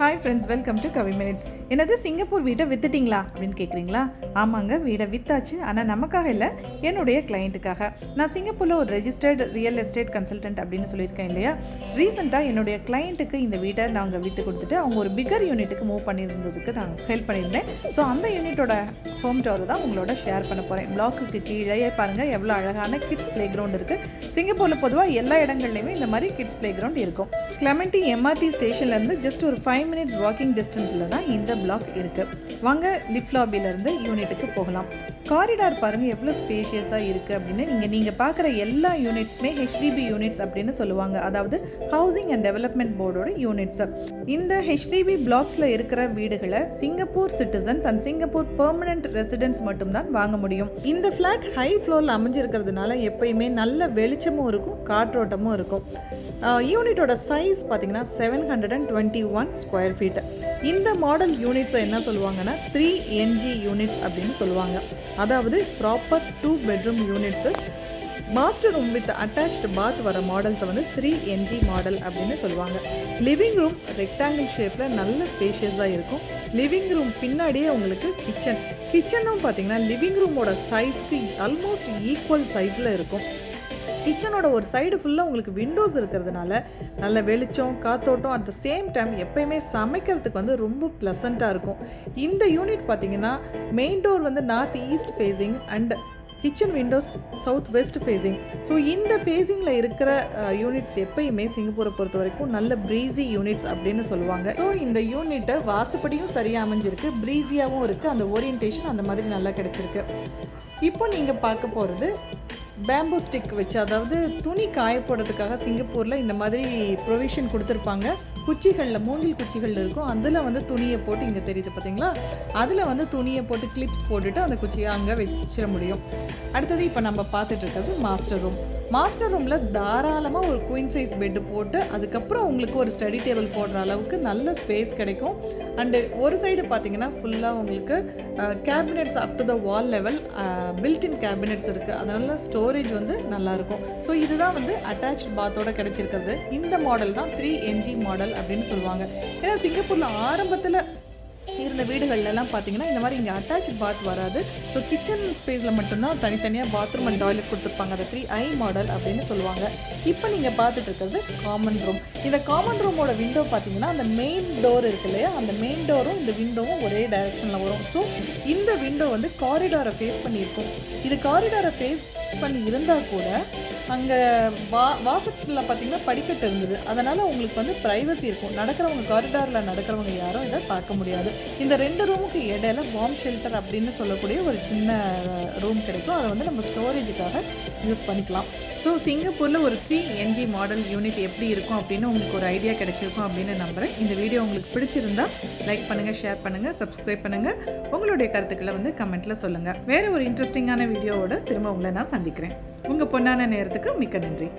Hi friends welcome to Kavi minutes என்னது Singapore வீட்டை வித்துட்டிங்களா? அப்படின்னு கேட்குறீங்களா ஆமாங்க வீடை வித்தாச்சு. ஆனால் நமக்காக இல்லை என்னுடைய கிளைண்ட்டுக்காக நான் சிங்கப்பூரில் ஒரு ரெஜிஸ்டர்டு ரியல் எஸ்டேட் கன்சல்டன்ட் அப்படின்னு சொல்லியிருக்கேன் இல்லையா? ரீசெண்டாக என்னுடைய கிளைண்ட்டுக்கு இந்த வீட்டை நாங்கள் விற்று கொடுத்துட்டு அவங்க ஒரு பிகர் யூனிட்டுக்கு மூவ் பண்ணியிருந்ததுக்கு நான் ஹெல்ப் பண்ணியிருந்தேன். ஸோ அந்த யூனிட்டோட ஹோம் டவர் தான் உங்களோட ஷேர் பண்ண போகிறேன் பிளாக்குக்கு கீழே பாருங்கள் எவ்வளோ அழகான கிட்ஸ் ப்ளே கிரவுண்ட் இருக்குது சிங்கப்பூரில் பொதுவாக எல்லா இடங்கள்லையுமே இந்த மாதிரி கிட்ஸ் ப்ளே கிரவுண்ட் இருக்கும் கிளமெண்டி எம்ஆர்டி ஸ்டேஷன்லேருந்து ஜஸ்ட் ஒரு ஃபைவ் மினிட்ஸ் வாக்கிங் டிஸ்டன்ஸில் தான் இந்த பிளாக் இருக்குது வாங்க லிஃப்ட் லாபிலேருந்து யூனிட்டுக்கு போகலாம். காரிடார் பாருங்கள் எவ்வளோ ஸ்பேஷியஸாக இருக்குது அப்படின்னு. இங்கே நீங்கள் பார்க்குற எல்லா யூனிட்ஸுமே ஹெச்டிபி யூனிட்ஸ் அப்படின்னு சொல்லுவாங்க. அதாவது ஹவுசிங் அண்ட் டெவலப்மெண்ட் போர்டோட யூனிட்ஸ் இந்த ஹெச்டிபி பிளாக்ஸில் இருக்கிற வீடுகளை Singapore citizens and Singapore permanent residents மட்டும்தான் வாங்க முடியும். இந்த ஃப்ளாட் ஹை ஃப்ளோரில் அமைஞ்சிருக்கிறதுனால எப்பயுமே நல்ல வெளிச்சமும் இருக்கும் காற்றோட்டமும் இருக்கும். யூனிட்டோட சைஸ் பார்த்தீங்கன்னா seven hundred and twenty one square square feet இந்த மாடல் யூனிட்ஸை என்ன சொல்லுவாங்கன்னா த்ரீ என்ஜி யூனிட்ஸ் அப்படின்னு சொல்லுவாங்க. அதாவது proper two bedroom units master room with attached bath வர மாடல்ஸை வந்து த்ரீ என்ஜி மாடல் அப்படின்னு சொல்லுவாங்க. லிவிங் ரூம் ரெக்டாங்கிள் ஷேப்பில் நல்ல ஸ்பேஷியஸாக இருக்கும். லிவிங் ரூம் பின்னாடியே உங்களுக்கு கிச்சன் கிச்சனும் பார்த்தீங்கன்னா லிவிங் ரூமோட சைஸ்க்கு ஆல்மோஸ்ட் ஈக்குவல் சைஸில் இருக்கும். கிச்சனோட ஒரு சைடு ஃபுல்லாக உங்களுக்கு விண்டோஸ் இருக்கிறதுனால நல்ல வெளிச்சம் காத்தோட்டம் அட் த சேம் டைம் எப்பயுமே சமைக்கிறதுக்கு வந்து ரொம்ப ப்ளசண்ட்டாக இருக்கும். இந்த யூனிட் பார்த்தீங்கன்னா மெயின் டோர் வந்து north east facing and kitchen windows south west facing so இந்த ஃபேஸிங்கில் இருக்கிற யூனிட்ஸ் எப்பயுமே சிங்கப்பூரை பொறுத்த வரைக்கும் நல்ல ப்ரீஸி யூனிட்ஸ் அப்படின்னு சொல்லுவாங்க. ஸோ இந்த யூனிட்டை வாசுப்படியும் சரியாக அமைஞ்சிருக்கு ப்ரீஸியாகவும் இருக்குது அந்த ஓரியன்டேஷன் அந்த மாதிரி நல்லா கிடச்சிருக்கு. இப்போ நீங்கள் பார்க்க போகிறது பேம்பு ஸ்டிக் வச்சு அதாவது துணி காய போடுறதுக்காக சிங்கப்பூரில் இந்த மாதிரி ப்ரொவிஷன் கொடுத்துருப்பாங்க. குச்சிகளில் மூங்கில் குச்சிகள் இருக்கும். அதில் வந்து துணியை போட்டு இங்கே தெரியுது பார்த்தீங்களா அதில் வந்து துணியை போட்டு கிளிப்ஸ் போட்டுட்டு அந்த குச்சியை அங்கே வச்சிட முடியும். அடுத்தது இப்போ நம்ம பார்த்துட்டு இருக்கிறது மாஸ்டர் ரூம் மாஸ்டர் ரூமில் தாராளமாக ஒரு குயின் சைஸ் பெட்டு போட்டு அதுக்கப்புறம் உங்களுக்கு ஒரு ஸ்டடி டேபிள் போடுற அளவுக்கு நல்ல ஸ்பேஸ் கிடைக்கும். அண்டு ஒரு சைடு பார்த்தீங்கன்னா ஃபுல்லாக உங்களுக்கு cabinets up to the wall level built in cabinets இருக்குது அதனால ஸ்டோரேஜ் வந்து நல்லாயிருக்கும் ஸோ இதுதான் வந்து அட்டாச் பாத்தோட கிடைச்சிருக்கிறது. இந்த மாடல் தான் த்ரீ என்ஜி மாடல் அப்படின்னு சொல்லுவாங்க. ஏன்னா சிங்கப்பூரில் ஆரம்பத்தில் இருந்த வீடுகள்லாம் பார்த்தீங்கன்னா இந்த மாதிரி இங்கே அட்டாச் பாத் வராது. ஸோ கிச்சன் ஸ்பேஸில் மட்டும்தான் தனித்தனியாக பாத்ரூம் அண்ட் டாய்லெட் கொடுத்துருப்பாங்க. அதை த்ரீ ஐ மாடல் அப்படின்னு சொல்லுவாங்க. இப்போ நீங்கள் பார்த்துட்டு இருக்கிறது காமன் ரூம் இந்த காமன் ரூமோட விண்டோ பார்த்தீங்கன்னா அந்த மெயின் டோர் இருக்கு இல்லையா? அந்த மெயின் டோரும் இந்த விண்டோவும் ஒரே டைரக்ஷனில் வரும். ஸோ இந்த விண்டோ வந்து காரிடாரை ஃபேஸ் பண்ணியிருக்கும். இது காரிடாரை ஃபேஸ் பண்ணி இருந்தால் கூட அங்கே வா வாசத்தில் பார்த்தீங்கன்னா படிக்கட்டு இருந்தது. அதனால் உங்களுக்கு வந்து ப்ரைவசி இருக்கும். நடக்கிறவங்க காரிடாரில் நடக்கிறவங்க யாரும் இதை பார்க்க முடியாது. இந்த ரெண்டு ரூமுக்கு இடையில பாம் ஷெல்டர் அப்படின்னு சொல்லக்கூடிய ஒரு சின்ன ரூம் கிடைக்கும். அதை வந்து நம்ம ஸ்டோரேஜுக்காக யூஸ் பண்ணிக்கலாம். ஸோ சிங்கப்பூரில் ஒரு த்ரீ என்ஜி மாடல் யூனிட் எப்படி இருக்கும் அப்படின்னு உங்களுக்கு ஒரு ஐடியா கிடைச்சிருக்கும் அப்படின்னு நம்புகிறேன் இந்த வீடியோ உங்களுக்கு பிடிச்சிருந்தா லைக் பண்ணுங்கள் ஷேர் பண்ணுங்கள் சப்ஸ்கிரைப் பண்ணுங்கள் உங்களுடைய கருத்துக்களை வந்து கமெண்ட்டில் சொல்லுங்கள் வேறு ஒரு இன்ட்ரெஸ்டிங்கான வீடியோவோட திரும்ப உங்களை நான் சந்திக்கிறேன். உங்கள் பொன்னான நேரத்துக்கு மிக்க நன்றி.